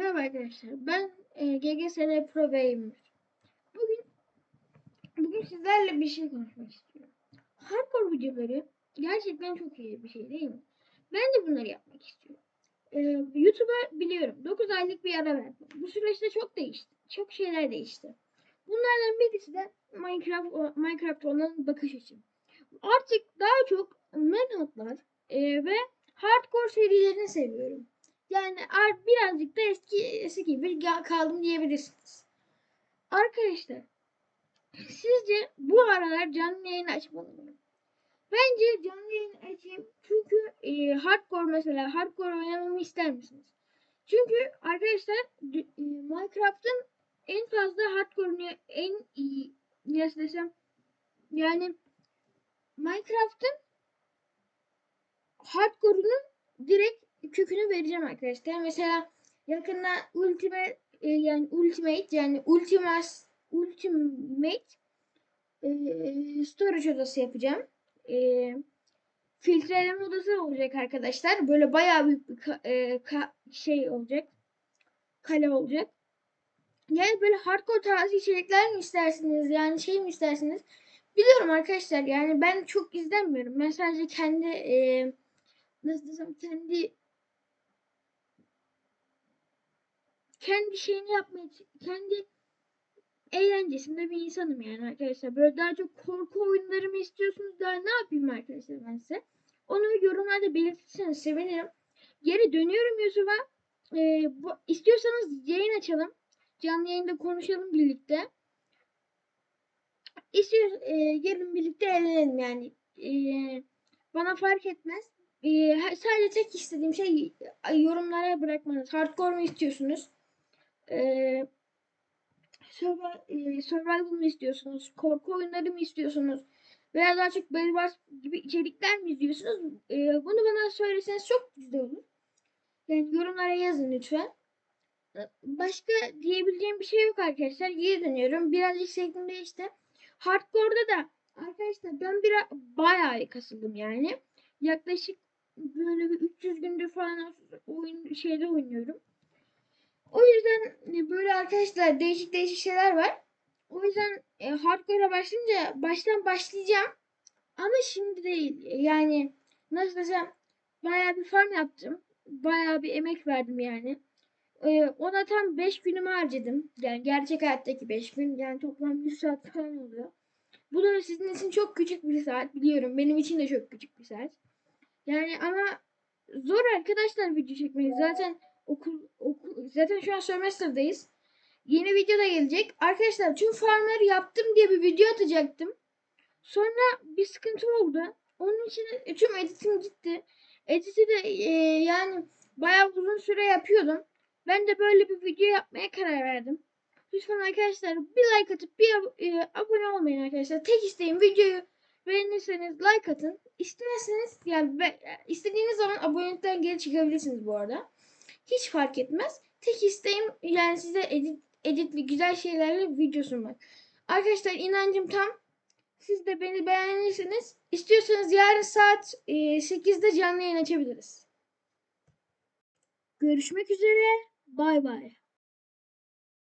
Merhaba arkadaşlar. Ben e, GGSL Pro Gamer. Bugün bugün sizlerle bir şey konuşmak istiyorum. Hardcore videoları gerçekten çok iyi bir şey değil mi? Ben de bunları yapmak istiyorum. E, YouTube'a biliyorum 9 aylık bir ara verdim. Bu süreçte çok değişti. Çok şeyler değişti. Bunlardan birisi de Minecraft Minecraft olan bakış açım. Artık daha çok Manhunt'lar e, ve Hardcore serilerini seviyorum. Yani birazcık da eski eski ga- kaldım diyebilirsiniz. Arkadaşlar sizce bu aralar canlı yayın açmalı mıyım? Bence canlı yayın açayım. Çünkü e, hardcore mesela hardcore oynamamı ister misiniz? Çünkü arkadaşlar e, Minecraft'ın en fazla hardcore'unu en iyi nasıl desem yani Minecraft'ın hardcore'unun direkt kökünü vereceğim arkadaşlar. Mesela yakında Ultimate e, yani Ultimate yani Ultimas Ultimate e, storage odası yapacağım. E, filtreleme odası olacak arkadaşlar. Böyle bayağı büyük bir ka- e, ka- şey olacak. Kale olacak. Yani böyle hardcore tarzı içerikler mi istersiniz? Yani şey mi istersiniz? Biliyorum arkadaşlar yani ben çok izlenmiyorum. Ben sadece kendi e, nasıl desem kendi kendi şeyini yapmaya kendi eğlencesinde bir insanım yani arkadaşlar. Böyle daha çok korku oyunları mı istiyorsunuz? Daha ne yapayım arkadaşlar ben size? Onu yorumlarda belirtirseniz sevinirim. Geri dönüyorum YouTube'a. Ee, bu, istiyorsanız yayın açalım. Canlı yayında konuşalım birlikte. İstiyor, e, gelin birlikte eğlenelim yani. E, bana fark etmez. E, sadece tek istediğim şey yorumlara bırakmanız. Hardcore mu istiyorsunuz? Eee survival, mı istiyorsunuz? Korku oyunları mı istiyorsunuz? Veya daha çok Bedwars gibi içerikler mi izliyorsunuz? E, bunu bana söyleseniz çok güzel olur. Yani yorumlara yazın lütfen. Başka diyebileceğim bir şey yok arkadaşlar. Geri dönüyorum. Birazcık şeklim değişti. Hardcore'da da arkadaşlar ben bir bayağı kasıldım yani. Yaklaşık böyle bir 300 gündür falan oyun şeyde oynuyorum. O yüzden e, böyle arkadaşlar değişik değişik şeyler var. O yüzden e, hardcore'a başlayınca baştan başlayacağım. Ama şimdi değil. Yani nasıl desem bayağı bir farm yaptım. Bayağı bir emek verdim yani. E, ona tam 5 günümü harcadım. Yani gerçek hayattaki 5 gün. Yani toplam 100 saat falan oluyor. Bu da sizin için çok küçük bir saat biliyorum. Benim için de çok küçük bir saat. Yani ama zor arkadaşlar video çekmek. Zaten okul, okul zaten şu an sömestr'dayız. Yeni video da gelecek. Arkadaşlar tüm farmları yaptım diye bir video atacaktım. Sonra bir sıkıntı oldu. Onun için tüm editim gitti. Editi de e, yani bayağı uzun süre yapıyordum. Ben de böyle bir video yapmaya karar verdim. Lütfen arkadaşlar bir like atıp bir e, abone olmayın arkadaşlar. Tek isteğim videoyu beğenirseniz like atın. İsterseniz yani be- istediğiniz zaman abonelikten geri çıkabilirsiniz bu arada. Hiç fark etmez. Tek isteğim yani size edit, editli güzel şeylerle video sunmak. Arkadaşlar inancım tam. Siz de beni beğenirseniz istiyorsanız yarın saat e, 8'de canlı yayın açabiliriz. Görüşmek üzere. Bay bay.